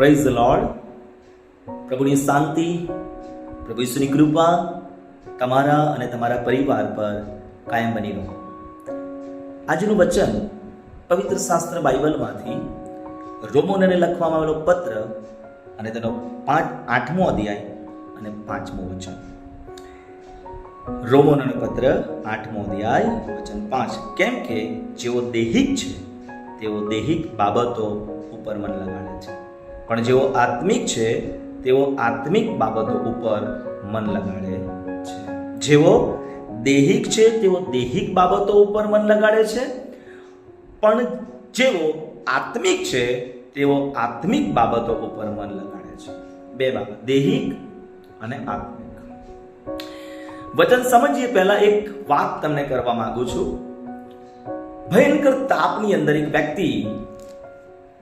Praise the lord પ્રભુની શાંતિ, પ્રભુ ઈશ્વરની કૃપા તમારા અને તમારા પરિવાર પર કાયમ બની રહો. આજનું વચન પવિત્ર શાસ્ત્ર બાઇબલમાંથી રોમોનને લખવામાં આવેલો પત્ર અને તેનો પાંચ, આઠમો અધ્યાય અને પાંચમો વચન. રોમોનનો પત્ર, આઠમો અધ્યાય, વચન પાંચ. કેમ કે જેઓ દૈહિક છે, તેઓ દૈહિક બાબતો ઉપર મન લગાડે છે. પણ જેઓ આત્મિક છે, તેઓ આત્મિક બાબતો ઉપર મન લગાડે છે. જેઓ દૈહિક છે, તેઓ દૈહિક બાબતો ઉપર મન લગાડે છે. પણ જેઓ આત્મિક છે, તેઓ આત્મિક બાબતો ઉપર મન લગાડે છે. બે બાબત, દૈહિક અને આત્મિક. વચન સમજીએ, પહેલા એક વાત તમને કરવા માંગુ છું. ભયંકર તાપની અંદર એક વ્યક્તિ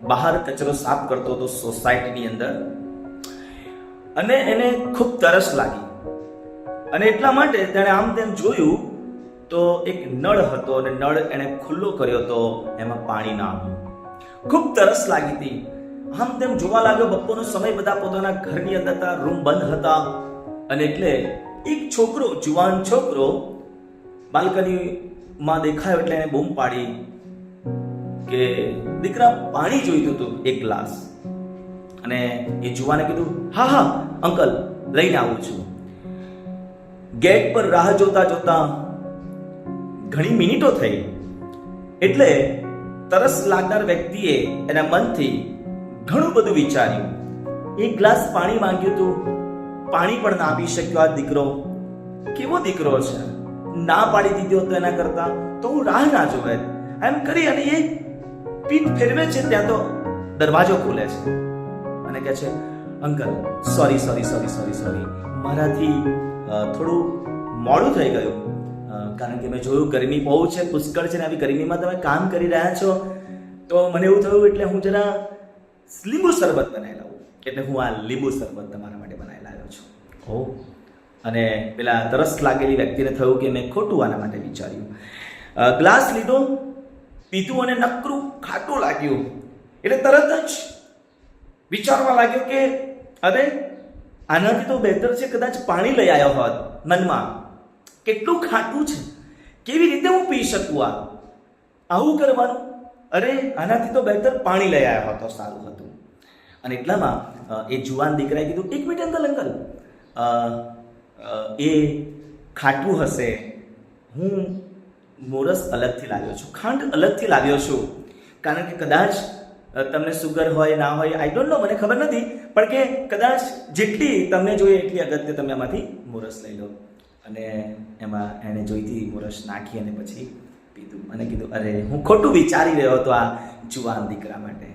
બહાર કચરો સાફ કરતો હતો સોસાયટીની અંદર. અને એને ખૂબ તરસ લાગી. અને એટલા માટે તેણે આમ તેમ જોયું તો એક નળ હતો અને નળ એણે ખુલ્લો કર્યો તો એમાં પાણી ના આવ્યું. ખૂબ તરસ લાગી હતી. આમ તેમ જોવા લાગ્યો બપોરનો સમય બધા પોતાના ઘરની અંદર હતા, રૂમ બંધ હતા. અને એટલે એક છોકરો, જુવાન છોકરો, બાલ્કનીમાં દેખાયો એટલે એને બૂમ પાડી. કે દીકરા પાણી જોઈતું હતું એક ગ્લાસ. અને એ જુવાને કીધું, હા હા, અંકલ, લઈને આવું છું. ગેટ પર રાહ જોતા જોતા ઘણી મિનિટો થઈ. એટલે તરસ લાગનાર વ્યક્તિએ એના મનથી ઘણું બધું વિચાર્યું. એક ગ્લાસ પાણી માંગ્યું હતું પાણી પણ ના આપી શક્યો આ દીકરો. કેવો દીકરો છે? ના પાડી દીધો હતો એના કરતા તો હું રાહ ના જોવે. એમ કરી અને એ પીઠ ફેરવે છે ત્યાં તો દરવાજો ખોલે છે. અને કહે છે uncle sorry sorry sorry sorry sorry મારાથી થોડું મોડું થઈ ગયું. કારણ કે મેં જોયું ગરમી બહુ છે પુષ્કળ છે ને આવી ગરમીમાં તમે કામ કરી રહ્યા છો. તો મને એવું થયું એટલે હું જરા લીંબુ શરબત બનાવી લાવું. એટલે હું આ લીંબુ શરબત તમારા માટે બનાવી લાવ્યો છું. ઓ. અને પેલા તરસ લાગેલી વ્યક્તિને થયું કે મેં ખોટું આના માટે વિચાર્યું. ગ્લાસ લીધો પીધું અને નકરું ખાટું લાગ્યું. એટલે તરત જ વિચારવા લાગ્યો કે, અરે, આનાથી તો બહેતર છે કદાચ પાણી લઈ આવ્યો હોત મનમાં. કેટલું ખાટું છે. કેવી રીતે હું પી શકું આ? આવું કરવાનું. અરે, આનાથી તો બહેતર પાણી લઈ આવ્યો હતો સારું હતું. અને એટલામાં એ જુવાન દીકરાએ કીધું, એક મિનિટ અંકલ અંકલ. એ ખાટું હશે. હું મોરસ અલગથી લાવ્યો છું. ખાંડ અલગથી લાવ્યો છું. કારણ કે કદાચ તમને સુગર હોય, ના હોય આઈ ડોન્ટ નો મને ખબર નથી. પણ કે કદાચ જેટલી તમને જોઈએ, એટલી અગત્ય તમે આમાંથી મોરસ લઈ લો. અને એમાં એને જોઈતી મોરસ નાખી અને પછી પીધું. મને કીધું, અરે, હું ખોટું વિચારી રહ્યો હતો આ જુવાન દીકરા માટે.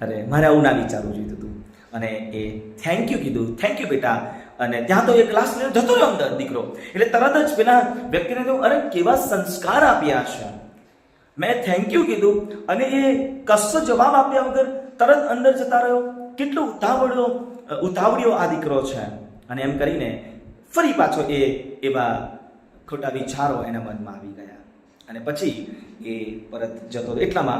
અરે, મારે આવું ના વિચારવું જોઈતું હતું. અને એ થેન્ક યુ કીધું. થેન્ક યુ બેટા. અને ત્યાં તો એ ક્લાસ લઈને જતો રહ્યો અંદર, દીકરો. એટલે તરત જ પેલા વ્યક્તિને તો, અરે, કેવા સંસ્કાર આપ્યા છે. મેં થેન્ક યુ કીધું અને એ કશો જવાબ આપ્યા વગર તરત અંદર જતા રહ્યો. કેટલો ઉતાવળો ઉતાવળ્યો આ દીકરો છે. અને એમ કરીને ફરી પાછો એ એવા ખોટા વિચારો એના મનમાં આવી ગયા. અને પછી એ પરત જતો એટલામાં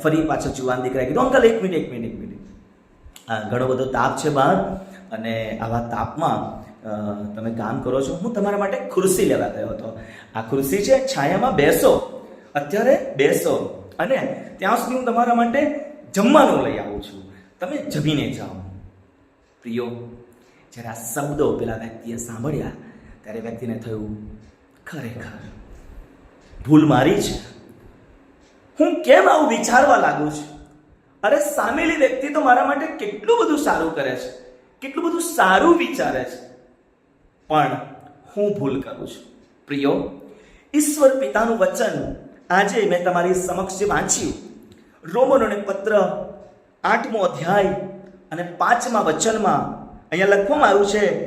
ફરી પાછો જુવાન દીકરાએ કીધું, અંકલ, એક મિનિટ એક મિનિટ એક મિનિટ. ઘણો બધો તાપ છે બહાર. અને આવા તાપમાં તમે કામ કરો છો. હું તમારા માટે ખુરશી લેવા ગયો હતો. આ ખુરશી છે, છાયામાં બેસો. અત્યારે બેસો. અને ત્યાં સુધી હું તમારા માટે જમવાનું લઈ આવું છું. તમે જમીને જાઓ. પ્રિયો, જ્યારે આ શબ્દો પેલા વ્યક્તિએ સાંભળ્યા, ત્યારે વ્યક્તિને થયું, ખરેખર, ભૂલ મારી છે. હું કેમ આવું વિચારવા લાગુ છું? અરે, સામેલી વ્યક્તિ તો મારા માટે કેટલું બધું સારું કરે છે. કેટલું બધું સારું વિચારે છે. પણ હું ભૂલ કરું છું. પ્રિયો, ઈશ્વર પિતાનું વચન આજે મેં તમારી સમક્ષ વાંચ્યું રોમનોને પત્ર આઠમો અધ્યાય અને પાંચમા વચનમાં અહીંયા લખવામાં આવ્યું છે,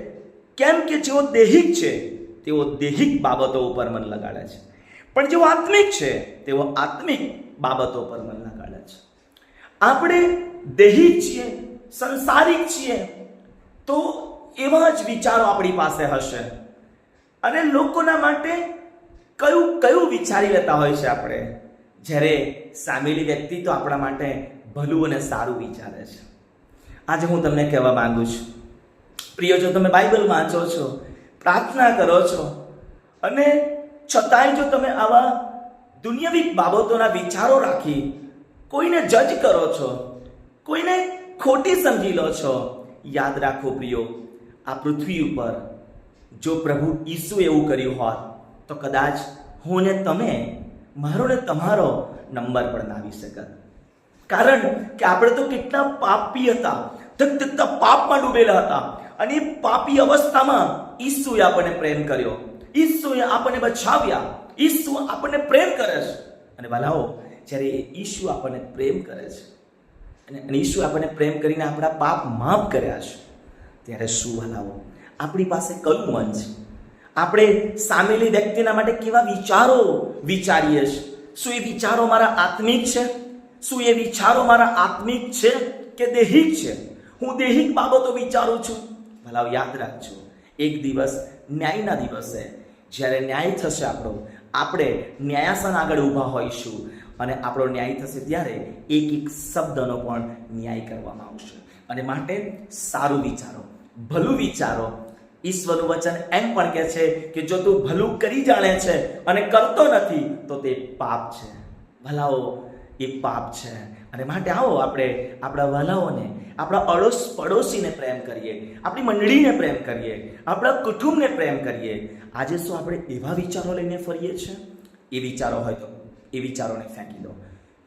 કેમ કે જેઓ દૈહિક છે, તેઓ દૈહિક બાબતો ઉપર મન લગાડે છે. પણ જેઓ આત્મિક છે, તેઓ આત્મિક બાબતો પર મન લગાડે છે. આપણે દૈહિક છીએ, સંસારિક છીએ તો એવા જ વિચારો આપણી પાસે હશે. અને લોકોના માટે કયું કયું વિચારી લેતા હોય છે આપણે? જ્યારે સામેલી વ્યક્તિ તો આપણા માટે ભલું અને સારું વિચારે છે. આજે હું તમને કહેવા માંગુ છું. પ્રિય, જો તમે બાઇબલ વાંચો છો, પ્રાર્થના કરો છો, અને છતાંય જો તમે આવા દુનિયાવી બાબતોના વિચારો રાખી કોઈને જજ કરો છો, કોઈને ખોટી સમજી લો છો યાદ રાખો પ્રિયો, આ પૃથ્વી ઉપર જો પ્રભુ ઈસુ એવું કર્યું હોત, તો કદાચ હું ને તમે મારો ને તમારો નંબર પણ ના આવી શકત. કારણ કે આપણે તો કેટલા પાપી હતા ધગધગતા પાપમાં ડૂબેલા હતા, અને એ પાપી અવસ્થામાં ઈસુએ આપણને પ્રેમ કર્યો. ઈસુએ આપણને બચાવ્યા. ઈસુ આપણને પ્રેમ કરે છે. અને વાલાઓ, જ્યારે એ ઈસુ આપણને પ્રેમ કરે છે અને અને ઈસુ આપણને પ્રેમ કરીને આપણા પાપ માફ કર્યા છે. ત્યારે શું હલાવો આપણી પાસે કયું મન છે? આપણે સામેલી વ્યક્તિના માટે કેવા વિચારો વિચારીએ છીએ શું એ વિચારો મારા આત્મિક છે? શું એ વિચારો મારા આત્મિક છે કે દૈહિક છે? હું દૈહિક બાબતો વિચારું છું. ભલાવ યાદ રાખજો, એક દિવસ ન્યાયના દિવસે જ્યારે ન્યાય થશે આપણો, આપણે ન્યાયાસન આગળ ઊભા હોઈશું. અને આપણો ન્યાય થશે ત્યારે એક એક શબ્દનો પણ ન્યાય કરવામાં આવશે. અને માટે સારું વિચારો, ભલું વિચારો. ઈશ્વરનું વચન એમ પણ કહે છે કે જો તું ભલું કરી જાણે છે અને કરતો નથી, તો તે પાપ છે. ભલાઓ, એ પાપ છે. અને માટે આવો આપણે આપણા વાલાઓને આપણા અડોશ પડોશીને પ્રેમ કરીએ, આપણી મંડળીને પ્રેમ કરીએ, આપણા કુટુંબને પ્રેમ કરીએ. આજે શું આપણે એવા વિચારો લઈને ફરીએ છીએ? એ વિચારો હોય તો એ વિચારોને ફેંકી દો.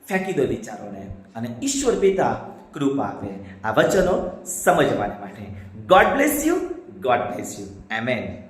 ફેંકી દો વિચારોને અને ઈશ્વર પિતા કૃપા આપે. આ વચનો સમજવાને માટે. God bless you God bless you amen